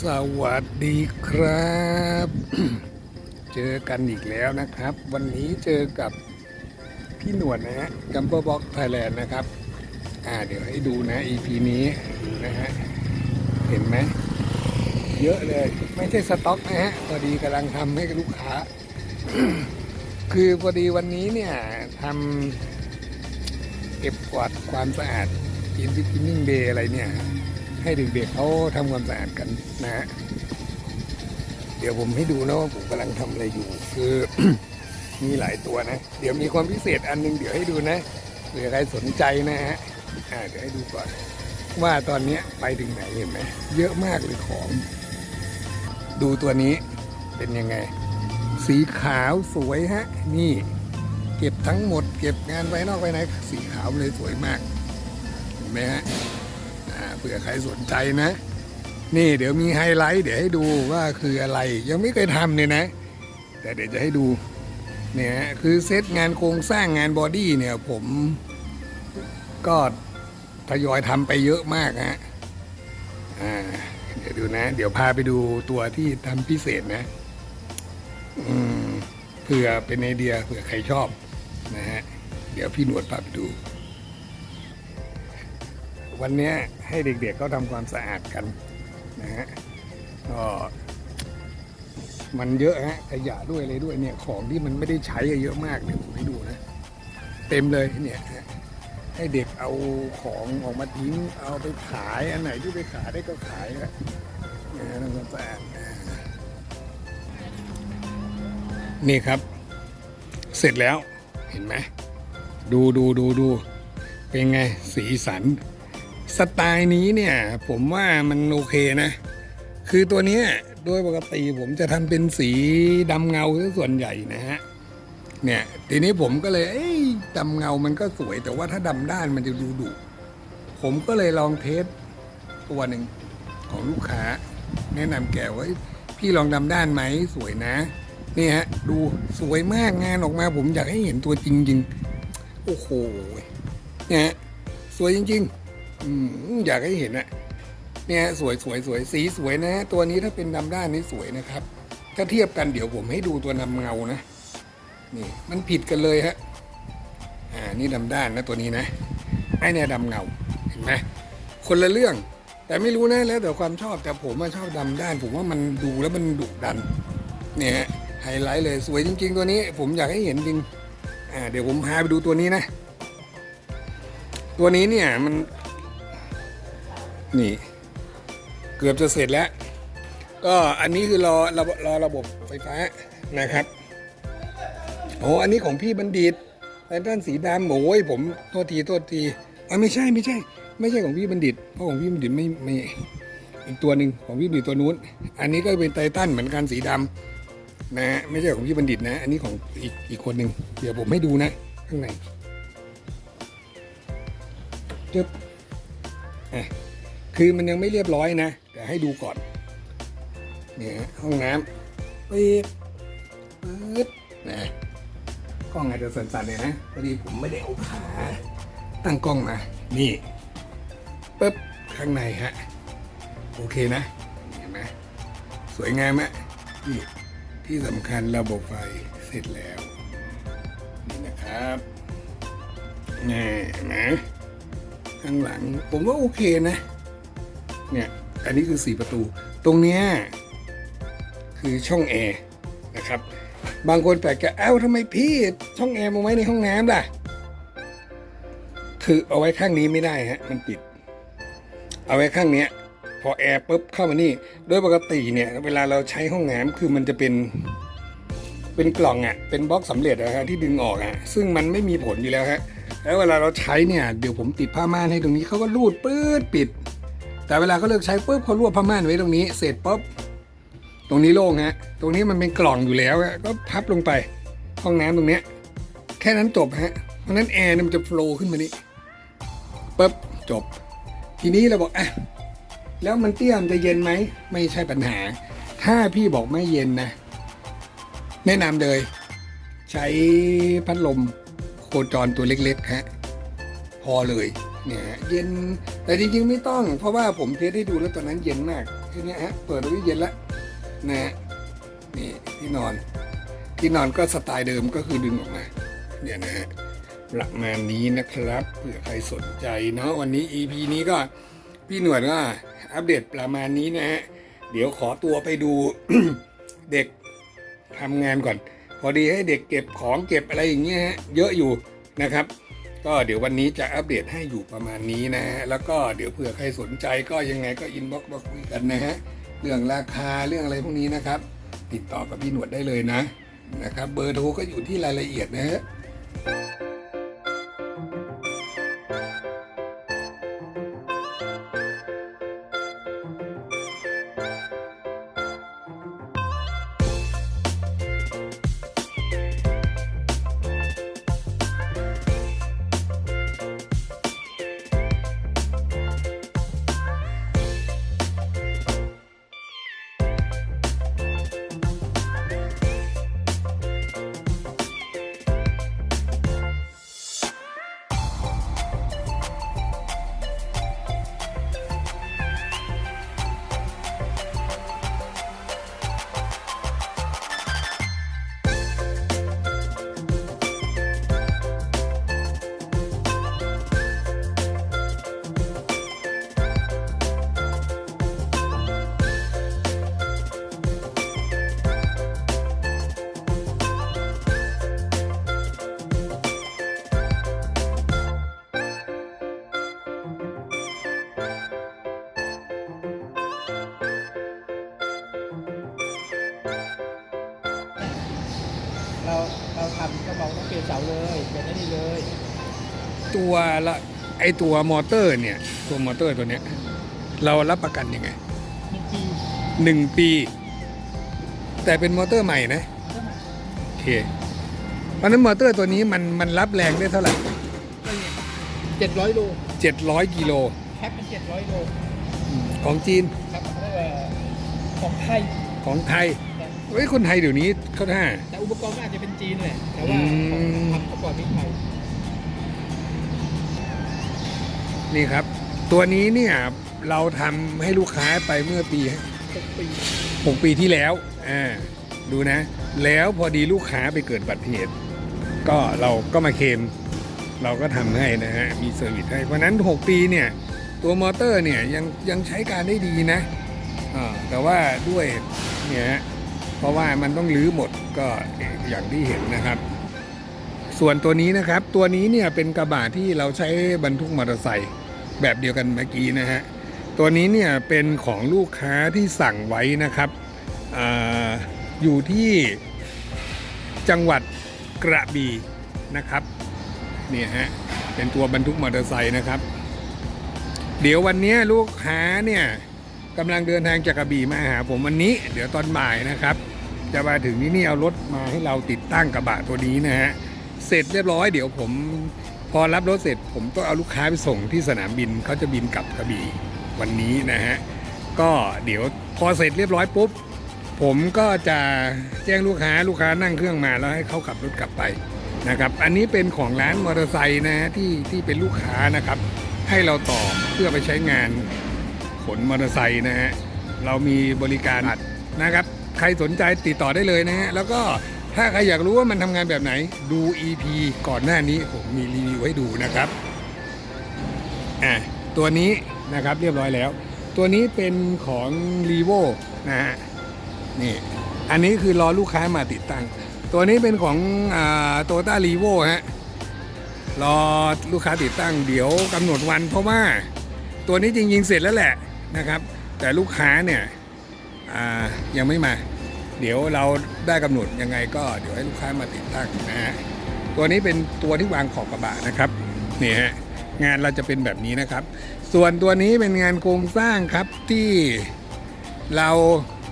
สวัสดีครับ เจอกันอีกแล้วนะครับ วันนี้เจอกับพี่หนวดนะฮะกัมเปอร์บ็อกไทยแลนด์นะครับ อ่าเดี๋ยวให้ดูนะ EP นี้นะฮะเห็นไหมเยอะเลย ไม่ใช่สต็อกนะฮะพอดีกำลังทำให้ลูกค้า คือพอดีวันนี้เนี่ยทำเก็บกวาดความสะอาดกินที่กินนิ่งเดย์อะไรเนี่ย ให้เด็กๆเขาทำความสะอาดกันนะฮะเดี๋ยวผมให้ดูนะว่าผมกำลังทำอะไรอยู่ คือ มีหลายตัวนะ เดี๋ยวมีความพิเศษอันหนึงเดี๋ยวให้ดูนะเผื่อใครสนใจนะฮะเดี๋ยวให้ดูก่อน ว่าตอนเนี้ไปถึงไหนเห็นไหมเยอะมากเลยของ ดูตัวนี้เป็นยังไง สีขาวสวยฮะ นี่ เก็บทั้งหมด เก็บงานไว้นอกไว้ในสีขาวเลยสวยมากเห็นไหมฮะ เผื่อใครสนใจนะ นี่เดี๋ยวมีไฮไลท์เดี๋ยวให้ดูว่าคืออะไรยังไม่เคยทำเนี่ยนะ แต่เดี๋ยวจะให้ดูเนี่ยคือเซตงานโครงสร้างงานบอดี้เนี่ยผมก็ทยอยทำไปเยอะมากฮะอ่าเดี๋ยวดูนะ เดี๋ยวพาไปดูตัวที่ทำพิเศษนะ อืมเผื่อเป็นไอเดียเผื่อใครชอบนะฮะ เดี๋ยวพี่หนวดพาไปดู วันนี้ให้เด็กๆเขาทำความสะอาดกันนะฮะก็มันเยอะฮะขยะด้วยอะไรด้วยเนี่ยของที่มันไม่ได้ใช้เยอะมากเดี๋ยวผมให้ดูนะ เต็มเลยเนี่ยให้เด็กเอาของออกมาทิ้งเอาไปขายอันไหนที่ไปขายได้ก็ขายนะทำความสะอาดนี่ครับ เสร็จแล้วเห็นไหมดูดูดูดูเป็นไงสีสัน สไตล์นี้เนี่ยผมว่ามันโอเคนะ คือตัวนี้โดยปกติผมจะทำเป็นสีดำเงาซะส่วนใหญ่นะฮะเนี่ยทีนี้ผมก็เลยเอ้ยดำเงามันก็สวย แต่ว่าถ้าดำด้านมันจะดูดุผมก็เลยลองเทสตัวหนึ่งของลูกค้า แนะนำแกว่าพี่ลองดำด้านไหมสวยนะนี่ฮะดูสวยมากงานออกมา ผมอยากให้เห็นตัวจริงๆโอ้โหเนี่ยฮะสวยจริง ๆ อยากให้เห็นอะเนี่ยสวยสวยสวยสีสวยนะ ตัวนี้ถ้าเป็นดำด้านนี้สวยนะครับ ถ้าเทียบกันเดี๋ยวผมให้ดูตัวนำเงานะ นี่มันผิดกันเลยฮะ อ่า นี่ดำด้านนะตัวนี้นะไอเนี่ยดำเงา เห็นไหมคนละเรื่อง แต่ไม่รู้นะแล้วแต่ความชอบแต่ผมว่าชอบดำด้าน ผมว่ามันดูแล้วมันดุดัน เนี่ยไฮไลท์เลยสวยจริง ๆ ตัวนี้ ผมอยากให้เห็นจริง อ่า เดี๋ยวผมพาไปดูตัวนี้นะ ตัวนี้เนี่ยมัน นี่ เกือบจะเสร็จแล้ว ก็อันนี้คือรอรอรอระบบไฟฟ้านะครับโอ้อันนี้ของพี่บัณฑิตไททันสีดำโอ้ยผมโทษทีโทษทีอะไม่ใช่ไม่ใช่ ไม่ใช่ของพี่บัณฑิต เพราะของพี่บัณฑิตไม่ไม่อีกตัวหนึ่งของพี่บัณฑิตตัวนู้น อันนี้ก็เป็นไททันเหมือนกันสีดำนะฮะไม่ใช่ของพี่บัณฑิตนะ อันนี้ของอีกอีกคนหนึ่งเดี๋ยวผมให้ดูนะ ข้างในจึ๊บอะ คือมันยังไม่เรียบร้อยนะ แต่ให้ดูก่อน เนี่ยฮะห้องน้ำปิดปึ๊ดนะกล้องอาจจะสั่นๆเลยนะพอดีผมไม่ได้เอาขา ตั้งกล้องมา นี่ปึ๊บข้างในฮะ โอเคนะ เห็นไหมสวยงามอะนี่ที่สำคัญระบบไฟเสร็จแล้ว นี่นะครับนี่นไหมข้างหลังผมว่าโอเคนะ เนี่ย อันนี้คือสี่ประตู ตรงเนี้ยคือช่องแอร์นะครับ บางคนแปลกใจเอ้าทำไมพี่ช่องแอร์มาไว้ในห้องน้ำล่ะ คือเอาไว้ข้างนี้ไม่ได้ฮะ มันปิด เอาไว้ข้างเนี้ย พอแอร์ปุ๊บเข้ามานี่ โดยปกติเนี่ย เวลาเราใช้ห้องน้ำคือมันจะเป็นเป็นกล่องอะ่ะ เป็นบล็อกสำเร็จนะฮะที่ดึงออกอะ่ะ ซึ่งมันไม่มีผลอยู่แล้วฮะ แล้วเวลาเราใช้เนี่ย เดี๋ยวผมติดผ้าม่านให้ตรงนี้เขาก็รูดปื๊ดปิด แต่เวลาเขาเลิกใช้ปุ๊บเขารวบผ้าม่านไว้ตรงนี้ เสร็จปุ๊บตรงนี้โล่งฮะตรงนี้มันเป็นกล่องอยู่แล้วก็พับลงไปห้องน้ำตรงเนี้ยแค่นั้นจบฮะเพราะนั้นแอร์มันจะโฟลว์ขึ้นมานี่ปุ๊บจบ ทีนี้เราบอกอะแล้วมันเตี้ยมจะเย็นไหมไม่ใช่ปัญหา ถ้าพี่บอกไม่เย็นนะ แนะนำเลย ใช้พัดลมโคจรตัวเล็กๆฮะพอเลย เนี่ยเย็นแต่จริงๆไม่ต้อง เพราะว่าผมเทสให้ดูแล้วตอนนั้นเย็นมากแค่เนี้ฮะเปิดตู้เย็นแล้วนะฮะนี่ที่นอน ที่นอนก็สไตล์เดิมก็คือดึงออกมาเนี่ยนะฮะประมาณนี้นะครับเผื่อใครสนใจเนาะวันนี้ EP นี้ก็พี่หนวดก็อัปเดตประมาณนี้นะฮะเดี๋ยวขอตัวไปดูเด็กทำงานก่อน พอดีให้เด็กเก็บของเก็บอะไรอย่างเงี้ยฮะเยอะอยู่นะครับ ก็เดี๋ยววันนี้จะอัปเดตให้อยู่ประมาณนี้นะฮะแล้วก็เดี๋ยวเผื่อใครสนใจก็ยังไงก็อินบ็อกซ์มาคุยกันนะฮะเรื่องราคาเรื่องอะไรพวกนี้นะครับ ติดต่อกับพี่หนวดได้เลยนะนะครับ เบอร์โทรก็อยู่ที่รายละเอียดนะฮะ ทำก็บอกต้องเปลี่ยนเสาเลยเปลี่ยนได้นี่เลย ตัวละไอตัวมอเตอร์เนี่ย ตัวมอเตอร์ตัวเนี้ย เรารับประกันยังไงหนึ่งปีหนึ่งปี แต่เป็นมอเตอร์ใหม่นะโอเคเพราะฉะนั้นมอเตอร์ตัวนี้มันมันรับแรงได้เท่าไหร่เจ็ดร้อยโล700กิโลแคปเป็นเจ็ดร้อยโลของจีนครับเอ่อของไทยของไทยแต่ เฮ้ยคนไทยเดี๋ยวนี้เขาท่า แต่อุปกรณ์ก็อาจจะเป็นจีนแหละ แต่ว่าอืมของทำประกอบที่ไทยนี่ครับ ตัวนี้เนี่ยเราทำให้ลูกค้าไปเมื่อปีหกปี6ปีที่แล้วอ่าดูนะ แล้วพอดีลูกค้าไปเกิดบัตรเหตุ ก็เราก็มาเคลมเราก็ทำให้นะฮะ มีเซอร์วิสให้ เพราะฉะนั้น 6 ปีเนี่ย ตัวมอเตอร์เนี่ยยังยังใช้การได้ดีนะอ่าแต่ว่าด้วยเนี่ยฮะ เพราะว่ามันต้องรื้อหมดก็อย่างที่เห็นนะครับ ส่วนตัวนี้นะครับ ตัวนี้เนี่ยเป็นกระบะที่เราใช้บรรทุกมอเตอร์ไซค์แบบเดียวกันเมื่อกี้นะฮะตัวนี้เนี่ยเป็นของลูกค้าที่สั่งไว้นะครับออยู่ที่จังหวัดกระบี่นะครับเนี่ยฮะเป็นตัวบรรทุกมอเตอร์ไซค์นะครับ เดี๋ยววันนี้ลูกค้าเนี่ยกำลังเดินทางจากกระบี่มาหาผมวันนี้ เดี๋ยวตอนบ่ายนะครับ จะมาถึงที่นี่เอารถมาให้เราติดตั้งกระบะตัวนี้นะฮะ เสร็จเรียบร้อยเดี๋ยวผมพอรับรถเสร็จผมต้องเอาลูกค้าไปส่งที่สนามบินเขาจะบินกลับกระบี่วันนี้นะฮะ ก็เดี๋ยวพอเสร็จเรียบร้อยปุ๊บผมก็จะแจ้งลูกค้าลูกค้านั่งเครื่องมาแล้วให้เขาขับรถกลับไปนะครับ อันนี้เป็นของร้านมอเตอร์ไซค์นะฮะที่ที่เป็นลูกค้านะครับ ให้เราต่อเพื่อไปใช้งานขนมอเตอร์ไซค์นะฮะเรามีบริการอัดนะครับ ใครสนใจติดต่อได้เลยนะฮะแล้วก็ถ้าใครอยากรู้ว่ามันทำงานแบบไหนดู EP ก่อนหน้านี้ผมมีรีวิวให้ดูนะครับอะตัวนี้นะครับเรียบร้อยแล้ว ตัวนี้เป็นของ r ีโวนะฮะนี่อันนี้คือรอลูกค้ามาติดตั้ง ตัวนี้เป็นของโตต้ารีโวฮะรอลูกค้าติดตั้งเดี๋ยวกำหนดวันเพราะว่า ตัวนี้จริงๆเสร็จแล้วแหละนะครับ แต่ลูกค้าเนี่ย ยังไม่มา เดี๋ยวเราได้กำหนดยังไงก็เดี๋ยวให้ลูกค้ามาติดตั้งนะฮะตัวนี้เป็นตัวที่วางขอบกระบะนะครับนี่ฮะงานเราจะเป็นแบบนี้นะครับ ส่วนตัวนี้เป็นงานโครงสร้างครับที่เรา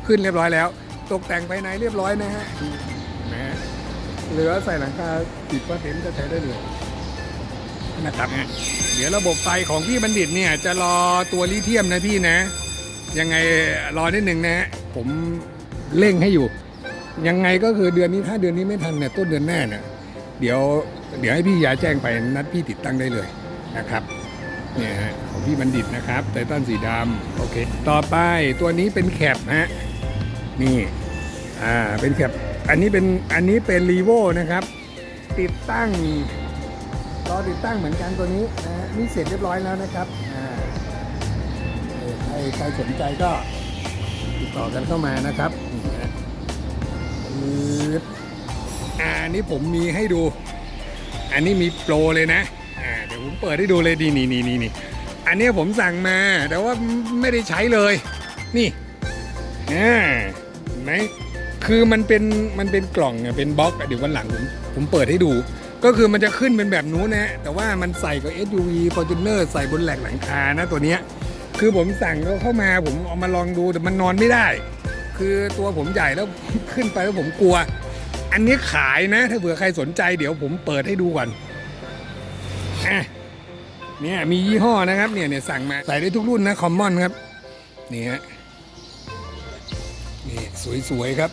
ขึ้นเรียบร้อยแล้ว ตกแต่งภายในเรียบร้อยนะฮะนะเหลือใส่หลังคาติดเปอร์เซ็นต์จะใช้ได้เลยนะครับ เดี๋ยวระบบไฟของพี่บัณฑิตเนี่ยจะรอตัวลิเทียมนะพี่นะ ยังไงรอนิดหนึ่งนะฮะผมเร่งให้อยู่ ยังไงก็คือเดือนนี้ถ้าเดือนนี้ไม่ทันเนี่ยต้นเดือนหน้าเนี่ยเดี๋ยวเดี๋ยวให้พี่ยาแจ้งไปนัดพี่ติดตั้งได้เลยนะครับเนี่ยฮะของพี่บัณฑิตนะครับไททันสีดำโอเค ต่อไปตัวนี้เป็นแคปฮะนี่อ่าเป็นแคปอันนี้เป็นอันนี้เป็นรีโวนะครับ ติดตั้งรอติดตั้งเหมือนกันตัวนี้นะฮะนี่เสร็จเรียบร้อยแล้วนะครับอ่า ใครใครสนใจก็ติดต่อกันเข้ามานะครับนี่ฮะปึ๊บอ่าอันนี้ผมมีให้ดู อันนี้มีโปรเลยนะอ่าเดี๋ยวผมเปิดให้ดูเลยดีนี่นี่นี่นี่อันนี้ผมสั่งมาแต่ว่าไม่ได้ใช้เลย นี่อ่าเห็นไหมคือมันเป็นมันเป็นกล่องเป็นบล็อกเดี๋ยววันหลังผมผมเปิดให้ดู ก็คือมันจะขึ้นเป็นแบบนู้นนะแต่ว่ามันใส่กับ SUV Fortuner ใส่บนแหลกหลังคานะตัวเนี้ย คือผมสั่งเขาเข้ามาผมเอามาลองดูแต่มันนอนไม่ได้ คือตัวผมใหญ่แล้ว ขึ้นไปแล้วผมกลัว อันนี้ขายนะ ถ้าเผื่อใครสนใจเดี๋ยวผมเปิดให้ดูก่อนอะเนี่ยมียี่ห้อนะครับเนี่ยเนี่ยสั่งมาใส่ได้ทุกรุ่นนะคอมมอนครับนี่ฮะนี่สวยๆครับ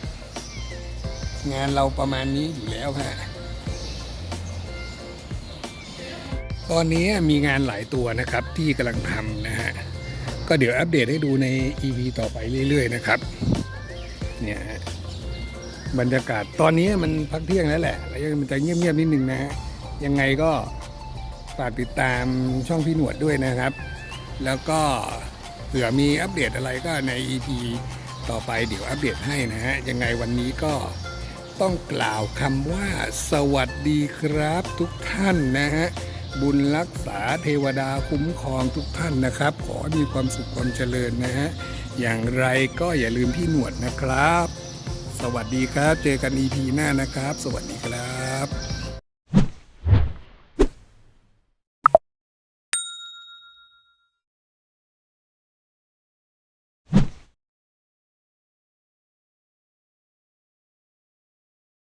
งานเราประมาณนี้อยู่แล้วฮะตอนนี้มีงานหลายตัวนะครับที่กำลังทำนะฮะ ก็เดี๋ยวอัปเดตให้ดูใน EP ต่อไปเรื่อย ๆ นะครับเนี่ยบรรยากาศตอนนี้มันพักเที่ยงแล้วแหละ แล้วยังมันจะเงียบๆนิดนึงนะฮะยังไงก็ฝากติดตามช่องพี่หนวดด้วยนะครับ แล้วก็เผื่อมีอัปเดตอะไรก็ใน EP ต่อไปเดี๋ยวอัปเดตให้นะฮะ ยังไงวันนี้ก็ต้องกล่าวคำว่าสวัสดีครับทุกท่านนะฮะ บุญรักษาเทวดาคุ้มครองทุกท่านนะครับ ขอมีความสุขความเจริญนะฮะ อย่างไรก็อย่าลืมพี่หนวดนะครับ สวัสดีครับ เจอกัน EP หน้านะครับ สวัสดีครับ